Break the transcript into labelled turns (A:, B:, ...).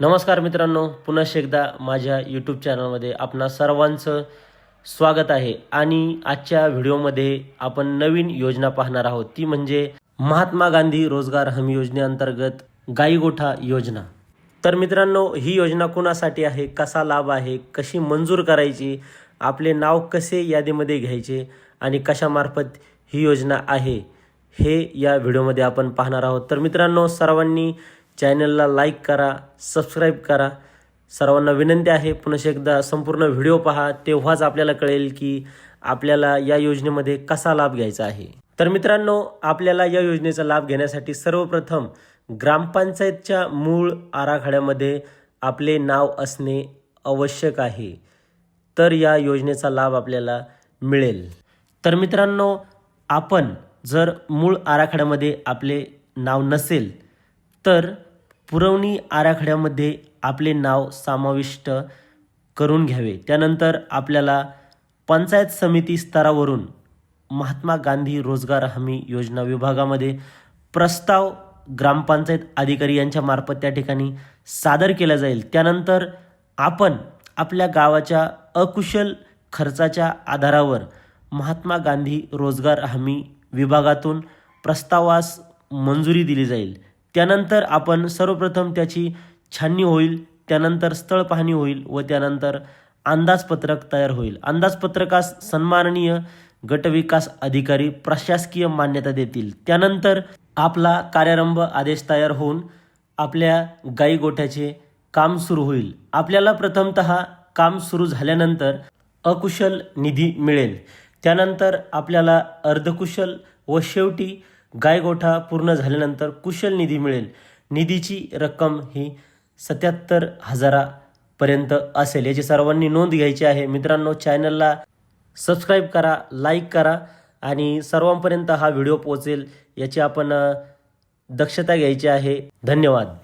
A: नमस्कार मित्रांनो पुन्हा एकदा माझ्या यूट्यूब चॅनलमध्ये आपणा सर्वांचं स्वागत आहे आणि आजच्या व्हिडिओमध्ये आपण नवीन योजना पाहणार आहोत. ती म्हणजे महात्मा गांधी रोजगार हमी योजनेअंतर्गत गाईगोठा योजना. तर मित्रांनो ही योजना कुणासाठी आहे कसा लाभ आहे कशी मंजूर करायची आपले नाव कसे यादीमध्ये घ्यायचे आणि कशामार्फत ही योजना आहे हे या व्हिडिओमध्ये आपण पाहणार आहोत. तर मित्रांनो सर्वांनी चॅनलला लाईक करा सबस्क्राईब करा. सर्वांना विनंती आहे पुन्हा एकदा संपूर्ण व्हिडिओ पहा. तेव्हाच आपल्याला कळेल की आपल्याला या योजनेमध्ये कसा लाभ घ्यायचा आहे. तर मित्रांनो आपल्याला या योजनेचा लाभ घेण्यासाठी सर्वप्रथम ग्रामपंचायतच्या मूळ आराखड्यामध्ये आपले नाव असणे आवश्यक आहे. तर या योजनेचा लाभ आपल्याला मिळेल. तर मित्रांनो आपण जर मूळ आराखड्यामध्ये आपले नाव नसेल तर पुरवणी आराखड्यामध्ये आपले नाव समाविष्ट करून घ्यावे. त्यानंतर आपल्याला पंचायत समिती स्तरावरून महात्मा गांधी रोजगार हमी योजना विभागामध्ये प्रस्ताव ग्रामपंचायत अधिकारी यांच्या मार्फत त्या ठिकाणी सादर केला जाईल. त्यानंतर आपण आपल्या गावाच्या अकुशल खर्चाच्या आधारावर महात्मा गांधी रोजगार हमी विभागातून प्रस्तावास मंजुरी दिली जाईल. त्यानंतर आपण सर्वप्रथम त्याची छाननी होईल त्यानंतर स्थळ पाहणी होईल व त्यानंतर अंदाजपत्रक तयार होईल. अंदाजपत्रकास सन्माननीय गटविकास अधिकारी प्रशासकीय मान्यता देतील. त्यानंतर आपला कार्यारंभ आदेश तयार होऊन आपल्या गाई गोठ्याचे काम सुरू होईल. आपल्याला प्रथमतः काम सुरू झाल्यानंतर अकुशल निधी मिळेल. त्यानंतर आपल्याला अर्धकुशल व शेवटी गायगोठा पूर्ण झाल्यानंतर कुशल निधी मिळेल. निधीची रक्कम ही सत्याहत्तर हजारापर्यंत असेल. याची सर्वांनी नोंद घ्यायची आहे. मित्रांनो चॅनलला सबस्क्राईब करा लाईक करा आणि सर्वांपर्यंत हा व्हिडिओ पोहोचेल याची आपण दक्षता घ्यायची आहे. धन्यवाद.